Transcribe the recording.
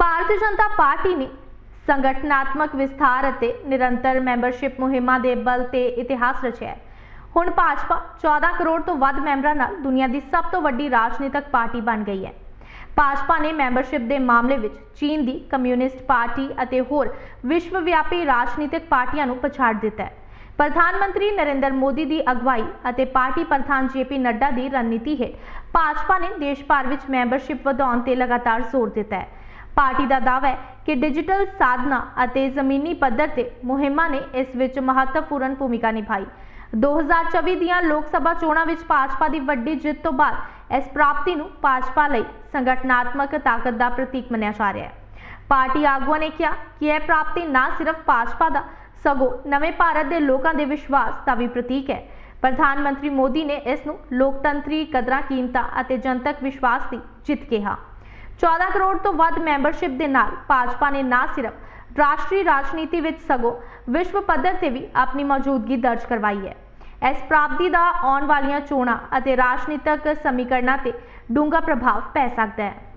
Bharatiya Janata party ਨੇ ਸੰਗਠਨਾਤਮਕ ਵਿਸਥਾਰ ਅਤੇ ਨਿਰੰਤਰ ਮੈਂਬਰਸ਼ਿਪ ਮੁਹਿੰਮਾਂ ਦੇ ਬਲ ਤੇ ਇਤਿਹਾਸ ਰਚਿਆ ਹੈ। ਹੁਣ ਭਾਜਪਾ 14 ਕਰੋੜ ਤੋਂ ਵੱਧ ਮੈਂਬਰਾਂ ਨਾਲ ਦੁਨੀਆ ਦੀ ਸਭ ਤੋਂ ਵੱਡੀ ਰਾਜਨੀਤਿਕ ਪਾਰਟੀ ਬਣ ਗਈ ਹੈ। ਭਾਜਪਾ ਨੇ ਮੈਂਬਰਸ਼ਿਪ ਦੇ ਮਾਮਲੇ ਵਿੱਚ ਚੀਨ ਦੀ ਕਮਿਊਨਿਸਟ ਪਾਰਟੀ ਅਤੇ ਹੋਰ ਵਿਸ਼ਵ ਵਿਆਪੀ ਰਾਜਨੀਤਿਕ ਪਾਰਟੀਆਂ ਨੂੰ ਪਛਾੜ ਦਿੱਤਾ ਹੈ। ਪ੍ਰਧਾਨ ਮੰਤਰੀ ਨਰਿੰਦਰ ਮੋਦੀ ਦੀ ਅਗਵਾਈ ਅਤੇ ਪਾਰਟੀ ਪ੍ਰਧਾਨ ਜੇਪੀ ਨੱਡਾ ਦੀ ਰਣਨੀਤੀ ਹੇਠ ਭਾਜਪਾ ਨੇ ਦੇਸ਼ ਭਰ ਵਿੱਚ ਮੈਂਬਰਸ਼ਿਪ ਵਧਾਉਣ ਤੇ ਲਗਾਤਾਰ ਜ਼ੋਰ ਦਿੱਤਾ ਹੈ। ਪਾਰਟੀ ਦਾ ਦਾਅਵਾ ਹੈ ਕਿ ਡਿਜੀਟਲ ਸਾਧਨਾ ਅਤੇ ਜ਼ਮੀਨੀ ਪੱਧਰ ਤੇ ਮੁਹਿੰਮਾਂ ਨੇ ਇਸ ਵਿੱਚ ਮਹੱਤਵਪੂਰਨ ਭੂਮਿਕਾ ਨਿਭਾਈ। 2024 ਦੀਆਂ ਲੋਕ ਸਭਾ ਚੋਣਾਂ ਵਿੱਚ ਭਾਜਪਾ ਦੀ ਵੱਡੀ ਜਿੱਤ ਤੋਂ ਬਾਅਦ ਇਸ ਪ੍ਰਾਪਤੀ ਨੂੰ ਭਾਜਪਾ ਲਈ ਸੰਗਠਨਾਤਮਕ ਤਾਕਤ ਦਾ ਪ੍ਰਤੀਕ ਮੰਨਿਆ ਜਾ ਰਿਹਾ ਹੈ। ਪਾਰਟੀ ਆਗੂਆਂ ਨੇ ਕਿਹਾ ਕਿ ਇਹ ਪ੍ਰਾਪਤੀ ਨਾ ਸਿਰਫ ਭਾਜਪਾ ਦਾ, ਸਗੋਂ ਨਵੇਂ ਭਾਰਤ ਦੇ ਲੋਕਾਂ ਦੇ ਵਿਸ਼ਵਾਸ ਦਾ ਵੀ ਪ੍ਰਤੀਕ ਹੈ। ਪ੍ਰਧਾਨ ਮੰਤਰੀ ਮੋਦੀ ਨੇ ਇਸ ਨੂੰ ਲੋਕਤੰਤਰੀ ਕਦਰਾਂ ਕੀਮਤਾਂ ਅਤੇ ਜਨਤਕ ਵਿਸ਼ਵਾਸ ਦੀ ਜਿੱਤ ਕਿਹਾ। 14 ਕਰੋੜ ਤੋਂ ਵੱਧ ਮੈਂਬਰਸ਼ਿਪ ਦੇ ਨਾਲ ਭਾਜਪਾ ਨੇ ਨਾ ਸਿਰਫ ਰਾਸ਼ਟਰੀ ਰਾਜਨੀਤੀ ਵਿੱਚ ਸਗੋਂ ਵਿਸ਼ਵ ਪੱਧਰ ਤੇ ਵੀ ਆਪਣੀ ਮੌਜੂਦਗੀ ਦਰਜ ਕਰਵਾਈ ਹੈ। ਇਸ ਪ੍ਰਾਪਤੀ ਦਾ ਆਉਣ ਵਾਲੀਆਂ ਚੋਣਾਂ ਅਤੇ ਰਾਜਨੀਤਿਕ ਸਮੀਕਰਨਾਂ ਤੇ ਡੂੰਘਾ ਪ੍ਰਭਾਵ ਪੈ ਸਕਦਾ ਹੈ।